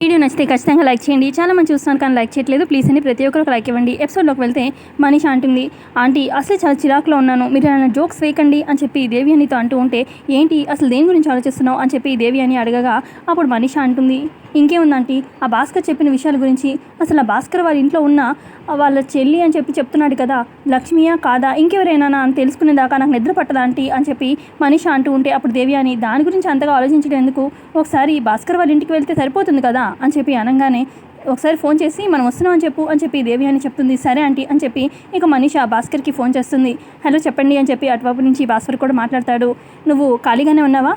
Video నచ్చితే ఖచ్చితంగా like చేయండి. చాలా మంది చూస్తున్నాను కానీ లైక్ చేయట్లేదు. ప్లీజ్ అని ప్రతి ఒక్కరికి లైక్ ఇవ్వండి. ఎపిసోడ్లోకి వెళ్తే మనీష అంటుంది ఆంటీ అసలు చాలా చిరాకులో ఉన్నాను. మీరు ఏమైనా జోక్స్ వేయకండి అని చెప్పి దేవి అనితో అంటూ ఉంటే ఏంటి అసలు దేని గురించి ఆలోచిస్తున్నావు? అని చెప్పి దేవి అని అడగగా అప్పుడు మనీష అంటుంది ఇంకేముందంటీ ఆ భాస్కర్ చెప్పిన విషయాల గురించి. అసలు ఆ భాస్కర్ వాళ్ళ ఇంట్లో ఉన్న వాళ్ళ చెల్లి అని చెప్పి చెప్తున్నాడు కదా లక్ష్మియా కాదా ఇంకెవరైనా అని తెలుసుకునేదాకా నాకు నిద్ర పట్టదా ఆంటీ? అని చెప్పి మనీష అంటూ ఉంటే అప్పుడు దేవి అని దాని గురించి అంతగా ఆలోచించడం ఎందుకు? ఒకసారి భాస్కర్ వాళ్ళ ఇంటికి వెళ్తే సరిపోతుంది కదా అని చెప్పి అనగానే ఒకసారి ఫోన్ చేసి మనం వస్తున్నాం అని చెప్పు అని చెప్పి దేవి అని చెప్తుంది సరే ఆంటీ అని చెప్పి ఇక మనీష భాస్కర్కి ఫోన్ చేస్తుంది. హలో చెప్పండి అని చెప్పి అటువైపు నుంచి భాస్కర్ కూడా మాట్లాడతాడు. నువ్వు ఖాళీగానే ఉన్నావా?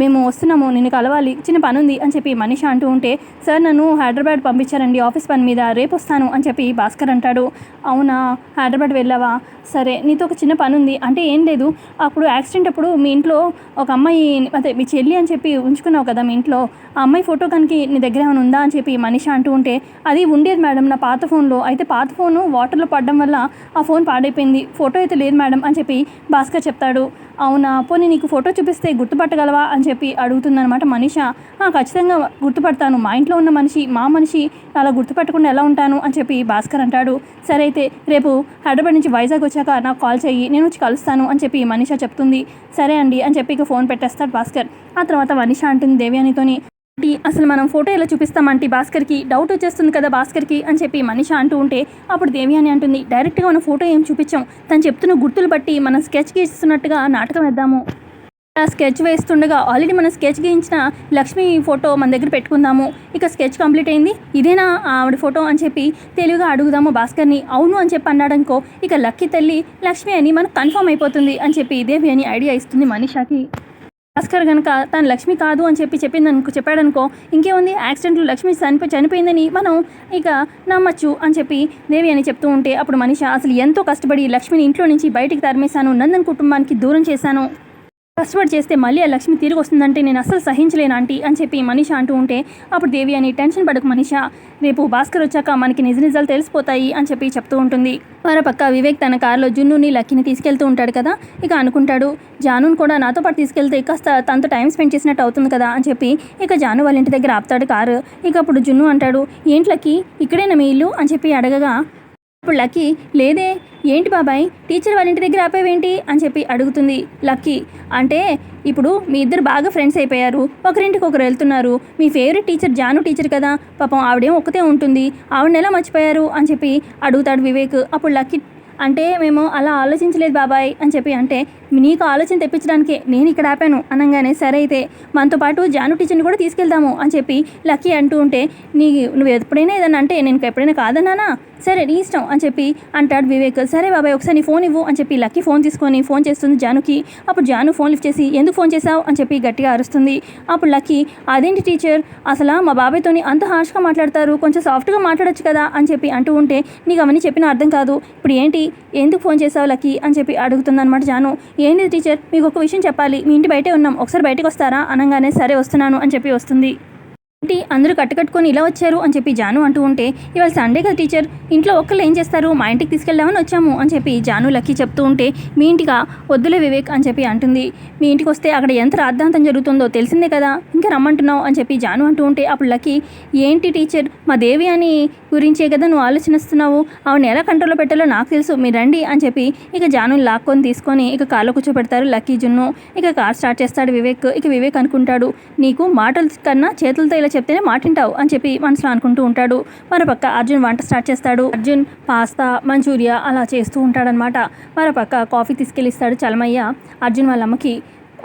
మేము వస్తున్నాము నిన్ను కలవాలి చిన్న పని ఉంది అని చెప్పి మనీష అంటూ ఉంటే సార్ నన్ను హైదరాబాద్ పంపించారండి ఆఫీస్ పని మీద రేపు వస్తాను అని చెప్పి భాస్కర్ అంటాడు. అవునా? హైదరాబాద్ వెళ్ళావా? సరే నీతో ఒక చిన్న పని ఉంది అంటే ఏం లేదు అప్పుడు యాక్సిడెంట్ అప్పుడు మీ ఇంట్లో ఒక అమ్మాయి అదే మీ చెల్లి అని చెప్పి ఉంచుకున్నావు కదా మీ ఇంట్లో. ఆ అమ్మాయి ఫోటో కనుక నీ దగ్గర ఏమైనా ఉందా అని చెప్పి మనీష అంటూ ఉంటే అది ఉండేది మేడం నా పాత ఫోన్లో. అయితే పాత ఫోను వాటర్లో పడడం వల్ల ఆ ఫోన్ పాడైపోయింది. ఫోటో అయితే లేదు మేడం అని చెప్పి భాస్కర్ చెప్తాడు. అవునా? పోనీ నీకు ఫోటో చూపిస్తే గుర్తుపట్టగలవా అని చెప్పి అడుగుతుందనమాట మనిష. "ఆ, ఖచ్చితంగా గుర్తుపడతాను. మా ఇంట్లో ఉన్న మనిషి మా మనిషి అలా గుర్తుపట్టకుండా ఎలా ఉంటాను? అని చెప్పి భాస్కర్ అంటాడు. సరే అయితే రేపు హైదరాబాద్ నుంచి వైజాగ్ వచ్చాక నాకు కాల్ చేయి నేను వచ్చి కలుస్తాను అని చెప్పి మనిష చెప్తుంది. సరే అండి అని చెప్పి ఇక ఫోన్ పెట్టేస్తాడు భాస్కర్. ఆ తర్వాత మనిష అంటుంది దేవి అనితోని ఆంటీ అసలు మనం ఫోటో ఎలా చూపిస్తామంటే భాస్కర్కి డౌట్ వచ్చేస్తుంది కదా భాస్కర్కి అని చెప్పి మనిష అంటూ ఉంటే అప్పుడు దేవి అని అంటుంది డైరెక్ట్గా మన ఫోటో ఏం చూపించాం? తను చెప్తున్న గుర్తులు బట్టి మనం స్కెచ్ గీస్తున్నట్టుగా నాటకం వేద్దాము. ఆ స్కెచ్ వేస్తుండగా ఆల్రెడీ మనం స్కెచ్ గీయించిన లక్ష్మి ఫోటో మన దగ్గర పెట్టుకుందాము. ఇక స్కెచ్ కంప్లీట్ అయింది. ఇదేనా ఆవిడ ఫోటో? అని చెప్పి తెలివిగా అడుగుదాము భాస్కర్ని. అవును అని చెప్పి అన్నాడనుకో ఇక లక్కీ తల్లి లక్ష్మి అని మనకు కన్ఫర్మ్ అయిపోతుంది అని చెప్పి దేవి అని ఐడియా ఇస్తుంది మనీషాకి. భాస్కర్ కనుక తను లక్ష్మి కాదు అని చెప్పి చెప్పింది అనుకో చెప్పాడనుకో ఇంకేముంది? యాక్సిడెంట్లో లక్ష్మి చనిపో చనిపోయిందని మనం ఇక నమ్మచ్చు అని చెప్పి దేవి అని చెప్తూ ఉంటే అప్పుడు మనిష అసలు ఎంతో కష్టపడి లక్ష్మిని ఇంట్లో నుంచి బయటికి తరిమేశాను నందన్ కుటుంబానికి దూరం చేశాను. కష్టపడి చేస్తే మళ్ళీ ఆ లక్ష్మి తిరిగి వస్తుందంటే నేను అస్సలు సహించలేను ఆంటీ అని చెప్పి మనిష అంటూ ఉంటే అప్పుడు దేవి అని టెన్షన్ పడకు మనిష. రేపు భాస్కర్ వచ్చాక మనకి నిజ నిజాలు తెలిసిపోతాయి అని చెప్పి చెప్తూ ఉంటుంది. మరోపక్క వివేక్ తన కారులో జున్నుని లక్కీని తీసుకెళ్తూ ఉంటాడు కదా? ఇక అనుకుంటాడు జానుని కూడా నాతో పాటు తీసుకెళ్తే కాస్త తనతో టైం స్పెండ్ చేసినట్టు అవుతుంది కదా అని చెప్పి ఇక జాను వాళ్ళ ఇంటి దగ్గర ఆపుతాడు కారు. ఇక అప్పుడు జున్ను అంటాడు ఏంటి లక్కీ? ఇక్కడేనా మీ ఇల్లు? అని చెప్పి అడగగా అప్పుడు లక్కీ లేదే. ఏంటి బాబాయ్? టీచర్ వాళ్ళ ఇంటి దగ్గర ఆపేవేంటి? అని చెప్పి అడుగుతుంది లక్కీ. అంటే ఇప్పుడు మీ ఇద్దరు బాగా ఫ్రెండ్స్ అయిపోయారు. ఒకరింటికి ఒకరు వెళ్తున్నారు. మీ ఫేవరెట్ టీచర్ జాను టీచర్ కదా. పాపం ఆవిడేం ఒకతే ఉంటుంది. ఆవిడని ఎలా మర్చిపోయారు? అని చెప్పి అడుగుతాడు వివేక్. అప్పుడు లక్కీ అంటే మేము అలా ఆలోచించలేదు బాబాయ్ అని చెప్పి అంటే నీకు ఆలోచన తెప్పించడానికే నేను ఇక్కడ ఆపాను అనగానే సరే అయితే మనతో పాటు జాను టీచర్ని కూడా తీసుకెళ్దాము అని చెప్పి లక్కీ అంటూ ఉంటే నీ నువ్వు ఎప్పుడైనా ఏదన్నా అంటే నేను ఎప్పుడైనా కాదన్నానా? సరే నీ ఇష్టం అని చెప్పి అంటాడు వివేక్. సరే బాబాయ్ ఒకసారి నీ ఫోన్ ఇవ్వు అని చెప్పి లక్కీ ఫోన్ తీసుకొని ఫోన్ చేస్తుంది జానుకి. అప్పుడు జాను ఫోన్ లిఫ్ట్ చేసి ఎందుకు ఫోన్ చేశావు? అని చెప్పి గట్టిగా అరుస్తుంది. అప్పుడు లక్కీ అదేంటి టీచర్? అసలు మా బాబాయ్తోని అంత హార్ష్గా మాట్లాడతారు కొంచెం సాఫ్ట్గా మాట్లాడొచ్చు కదా? అని చెప్పి అంటూ ఉంటే నీకు అవన్నీ చెప్పిన అర్థం కాదు. ఇప్పుడు ఏంటి? ఎందుకు ఫోన్ చేసావు లక్కీ? అని చెప్పి అడుగుతుందనమాట జాను. ఏంటి టీచర్? మీకు ఒక విషయం చెప్పాలి. మీ ఇంటి బయటే ఉన్నాం. ఒకసారి బయటకు వస్తారా? అనగానే సరే వస్తున్నాను అని చెప్పి వస్తుంది. ఏంటి? అందరూ కట్టుకట్టుకొని ఇలా వచ్చారు అని చెప్పి జాను అంటూ ఉంటే ఇవాళ సండే కదా టీచర్? ఇంట్లో ఒక్కళ్ళు ఏం చేస్తారు? మా ఇంటికి తీసుకెళ్దామని వచ్చాము అని చెప్పి జాను లక్కీ చెప్తూ ఉంటే మీ ఇంటిగా వద్దులే వివేక్ అని చెప్పి అంటుంది. మీ ఇంటికి వస్తే అక్కడ ఎంత రాద్ధాంతం జరుగుతుందో తెలిసిందే కదా? ఇంకా రమ్మంటున్నావు అని చెప్పి జాను అంటూ ఉంటే అప్పుడు లక్కీ ఏంటి టీచర్? మా దేవి అని గురించే కదా నువ్వు ఆలోచనిస్తున్నావు? ఆవిడని ఎలా కంట్రోల్లో పెట్టాలో నాకు తెలుసు. మీరు రండి అని చెప్పి ఇక జాను లాక్కొని తీసుకొని ఇక కార్లో కూర్చోబెడతారు లక్కీ జున్ను. ఇక కార్ స్టార్ట్ చేస్తాడు వివేక్. ఇక వివేక్ అనుకుంటాడు నీకు మాటల కన్నా చేతులతో ఇలా చెప్తేనే మాటింటావు అని చెప్పి మనసులో అనుకుంటూ ఉంటాడు. మరోపక్క అర్జున్ వంట స్టార్ట్ చేస్తాడు. అర్జున్ పాస్తా మంచూరియా అలా చేస్తూ ఉంటాడనమాట మరోపక్క కాఫీ తీసుకెళ్ళిస్తాడు చలమయ్య. అర్జున్ వాళ్ళ అమ్మకి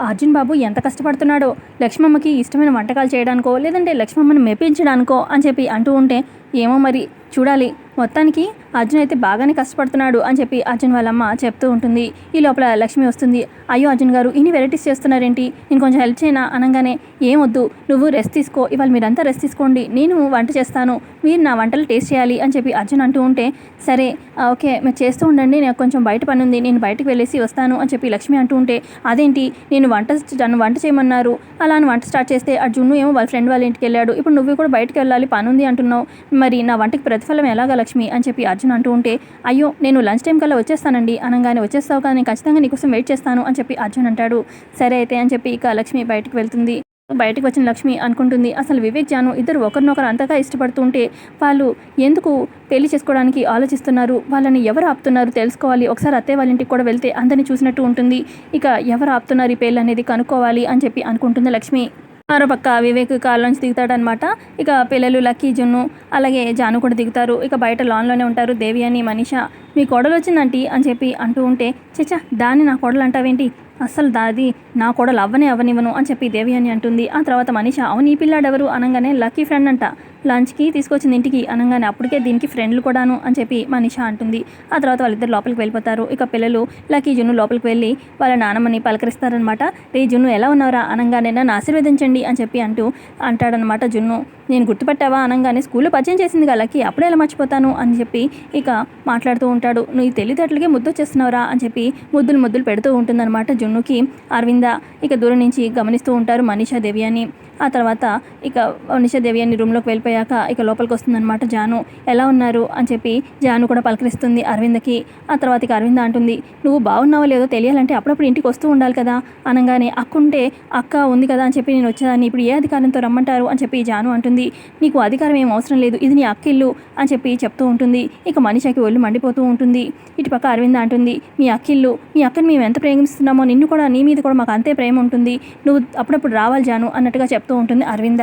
అర్జున్ బాబు ఎంత కష్టపడుతున్నాడో. లక్ష్మమ్మకి ఇష్టమైన వంటకాలు చేయడానికో లేదంటే లక్ష్మమ్మని మెప్పించడానికో అని చెప్పి అంటూ ఉంటే ఏమో మరి చూడాలి. మొత్తానికి అర్జున్ అయితే బాగానే కష్టపడుతున్నాడు అని చెప్పి అర్జున్ వాళ్ళమ్మ చెప్తూ ఉంటుంది. ఈ లోపల లక్ష్మి వస్తుంది. అయ్యో అర్జున్ గారు ఇన్ని వెరైటీస్ చేస్తున్నారేంటి? నేను కొంచెం హెల్ప్ చేయనా? అనగానే ఏం వద్దు. నువ్వు రెస్ట్ తీసుకో. ఇవాళ మీరంతా రెస్ట్ తీసుకోండి. నేను వంట చేస్తాను. మీరు నా వంటలు టేస్ట్ చేయాలి అని చెప్పి అర్జున్ అంటూ ఉంటే సరే ఓకే మీరు చేస్తూ ఉండండి. నాకు కొంచెం బయట పని ఉంది. నేను బయటకు వెళ్ళేసి వస్తాను అని చెప్పి లక్ష్మి అంటూ ఉంటే అదేంటి? నేను వంట నన్ను వంట చేయమన్నారు. అలా అని వంట స్టార్ట్ చేస్తే అర్జున్ ఏమో వాళ్ళ ఫ్రెండ్ వాళ్ళ ఇంటికి వెళ్ళాడు. ఇప్పుడు నువ్వు కూడా బయటకు వెళ్ళాలి. పని ఉంది అంటున్నావు. మరి నా వంటకి ప్రతిఫలం ఎలాగా లక్ష్మి? అని చెప్పి అర్జున్ అంటూ ఉంటే అయ్యో నేను లంచ్ టైం కల్లా వచ్చేస్తానండి. అనగానే వచ్చేస్తావు కానీ ఖచ్చితంగా నీకోసం వెయిట్ చేస్తాను అని చెప్పి అర్జున్ అంటాడు. సరే అయితే అని చెప్పి ఇక లక్ష్మి బయటకు వెళ్తుంది. బయటకు వచ్చిన లక్ష్మి అనుకుంటుంది అసలు వివేక్ జాను ఇద్దరు ఒకరినొకరు అంతగా ఇష్టపడుతుంటే వాళ్ళు ఎందుకు పెళ్ళి చేసుకోవడానికి ఆలోచిస్తున్నారు? వాళ్ళని ఎవరు ఆపుతున్నారు తెలుసుకోవాలి. ఒకసారి అత్తయ్య వాళ్ళ ఇంటికి కూడా వెళ్తే అందరిని చూసినట్టు ఉంటుంది. ఇక ఎవరు ఆపుతున్నారు ఈ పెళ్ళి అనేది కనుక్కోవాలి అని చెప్పి అనుకుంటుంది లక్ష్మి. మరోపక్క వివేక్ కాల్ నుంచి దిగుతాడనమాట ఇక పిల్లలు లక్కీ జున్ను అలాగే జాను కూడా దిగుతారు. ఇక బయట లాన్లోనే ఉంటారు దేవి అని మనీష. మీ కోడలు వచ్చిందంటీ అని చెప్పి అంటూ ఉంటే చచ్చా దాన్ని నా కోడలు అంటావేంటి? అస్సలు దాది నా కోడలు అవ్వనే అవ్వనివ్వను అని చెప్పి దేవి అని అంటుంది. ఆ తర్వాత మనీష అవును ఈ పిల్లాడెవరు? అనగానే లక్కీ ఫ్రెండ్ అంట. లంచ్కి తీసుకొచ్చింది ఇంటికి అనగానే అప్పటికే దీనికి ఫ్రెండ్లు కూడాను అని చెప్పి మనిష అంటుంది. ఆ తర్వాత వాళ్ళిద్దరు లోపలికి వెళ్ళిపోతారు. ఇక పిల్లలు లక్కీ జున్ను లోపలికి వెళ్ళి వాళ్ళ నాన్నమ్మని పలకరిస్తారనమాట రే జున్ను ఎలా ఉన్నారా అనగానే నన్ను ఆశీర్వదించండి అని చెప్పి అంటూ అంటాడనమాట జున్ను. నేను గుర్తుపట్టావా? అనగానే స్కూల్లో పరిచయం చేసింది లక్కీ అప్పుడే ఎలా మర్చిపోతాను? అని చెప్పి ఇక మాట్లాడుతూ ఉంటాడు. నువ్వు తెలివితేటలకే ముద్దు వచ్చేస్తున్నావురా అని చెప్పి ముద్దులు ముద్దులు పెడుతూ ఉంటుందన్నమాట జున్నుకి. అరవింద ఇక దూరం నుంచి గమనిస్తూ ఉంటారు మనీషా దేవి అని ఆ తర్వాత ఇక నిషాదేవి దేవి అని రూమ్లోకి వెళ్ళిపోయాక ఇక లోపలికి వస్తుందన్నమాట జాను. ఎలా ఉన్నారు? అని చెప్పి జాను కూడా పలకరిస్తుంది అరవిందకి. ఆ తర్వాత ఇక అరవింద అంటుంది నువ్వు బాగున్నావో లేదో తెలియాలంటే అప్పుడప్పుడు ఇంటికి వస్తూ ఉండాలి కదా. అనగానే అక్క ఉంటే అక్క ఉంది కదా అని చెప్పి నేను వచ్చేదాన్ని. ఇప్పుడు ఏ అధికారంతో రమ్మంటారు? అని చెప్పి జాను అంటుంది నీకు అధికారం ఏం అవసరం లేదు. ఇది నీ అక్క ఇల్లు అని చెప్పి చెప్తూ ఉంటుంది. ఇక మనిషికి ఒళ్ళు మండిపోతూ ఉంటుంది. ఇటుపక్క అరవింద అంటుంది మీ అక్కిల్లు మీ అక్కని మేము ఎంత ప్రేమిస్తున్నామో నిన్ను కూడా నీ మీద కూడా మాకు అంతే ప్రేమ ఉంటుంది. నువ్వు అప్పుడప్పుడు రావాలి జాను అన్నట్టుగా చెప్తూ ఉంటుంది అరవింద.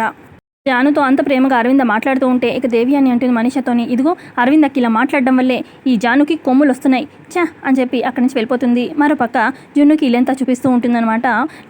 జానుతో అంత ప్రేమగా అరవింద మాట్లాడుతూ ఉంటే ఇక దేవి అని అంటుంది మనిషతోని ఇదిగో అరవిందకి ఇలా మాట్లాడడం వల్లే ఈ జానుకి కొమ్ములు వస్తున్నాయి చా అని చెప్పి అక్కడి నుంచి వెళ్ళిపోతుంది. మరోపక్క జున్నుకి ఇల్లంతా చూపిస్తూ ఉంటుందన్నమాట.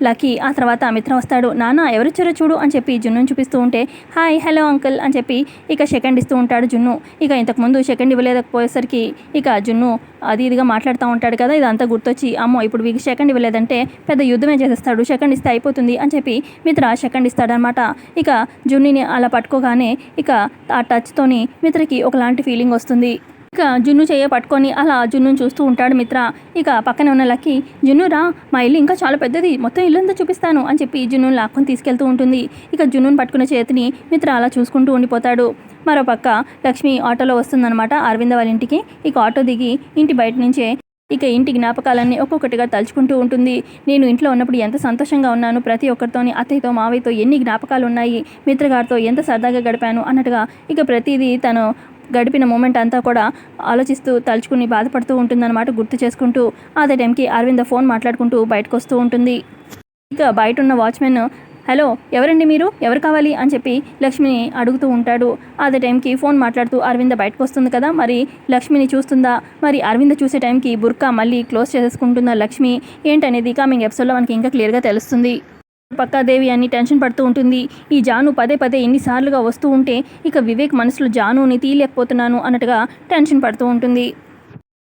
లక్కీ ఆ తర్వాత మిత్ర వస్తాడు. నాన్న ఎవరిచ్చారో చూడు అని చెప్పి జున్నుని చూపిస్తూ ఉంటే హాయ్ హలో అంకుల్ అని చెప్పి ఇక సెకండ్ ఇస్తూ ఉంటాడు జున్ను. ఇక ఇంతకుముందు సెకండ్ ఇవ్వలేకపోయేసరికి ఇక జున్ను అది ఇదిగా మాట్లాడుతూ ఉంటాడు కదా ఇదంతా గుర్తొచ్చి అమ్మో ఇప్పుడు వీకి సెకండ్ ఇవ్వలేదంటే పెద్ద యుద్ధమే చేసేస్తాడు. సెకండ్ ఇస్తే అయిపోతుంది అని చెప్పి మిత్ర సెకండ్ ఇస్తాడనమాట ఇక జున్ను జున్నిని అలా పట్టుకోగానే ఇక ఆ టచ్తోని మిత్రకి ఒకలాంటి ఫీలింగ్ వస్తుంది. ఇక జున్ను చేయ పట్టుకొని అలా జున్ను చూస్తూ ఉంటాడు మిత్ర. ఇక పక్కన ఉన్న లక్కి జున్ను రా మా ఇల్లు ఇంకా చాలా పెద్దది మొత్తం ఇల్లంతా చూపిస్తాను అని చెప్పి జున్నును లాక్కొని తీసుకెళ్తూ ఉంటుంది. ఇక జున్నును పట్టుకున్న చేతిని మిత్ర అలా చూసుకుంటూ ఉండిపోతాడు. మరోపక్క లక్ష్మి ఆటోలో వస్తుందన్నమాట అరవింద వాళ్ళ ఇంటికి. ఇక ఆటో దిగి ఇంటి బయట నుంచే ఇక ఇంటి జ్ఞాపకాలన్నీ ఒక్కొక్కటిగా తలుచుకుంటూ ఉంటుంది. నేను ఇంట్లో ఉన్నప్పుడు ఎంత సంతోషంగా ఉన్నాను. ప్రతి ఒక్కరితోని అత్తయ్యతో మావయ్యతో ఎన్ని జ్ఞాపకాలు ఉన్నాయి మిత్రగారితో ఎంత సరదాగా గడిపాను అన్నట్టుగా ఇక ప్రతిదీ తను గడిపిన మూమెంట్ అంతా కూడా ఆలోచిస్తూ తలుచుకుని బాధపడుతూ ఉంటుందన్నమాట గుర్తు చేసుకుంటూ. అదే టైంకి అరవింద ఫోన్ మాట్లాడుకుంటూ బయటకు వస్తూ ఉంటుంది. ఇక బయట ఉన్న వాచ్మెన్ హలో ఎవరండి మీరు? ఎవరు కావాలి? అని చెప్పి లక్ష్మిని అడుగుతూ ఉంటాడు. అదే టైంకి ఫోన్ మాట్లాడుతూ అరవింద బయటకు వస్తుంది కదా మరి లక్ష్మిని చూస్తుందా? మరి అరవింద చూసే టైంకి బుర్కా మళ్ళీ క్లోజ్ చేసేసుకుంటుందా లక్ష్మి ఏంటనేది కమింగ్ ఎపిసోడ్లో మనకి ఇంకా క్లియర్గా తెలుస్తుంది. పక్కాదేవి అని టెన్షన్ పడుతూ ఉంటుంది. ఈ జాను పదే పదే ఎన్నిసార్లుగా వస్తూ ఉంటే ఇక వివేక్ మనసులో జానుని తీయలేకపోతున్నాను అన్నట్టుగా టెన్షన్ పడుతూ ఉంటుంది.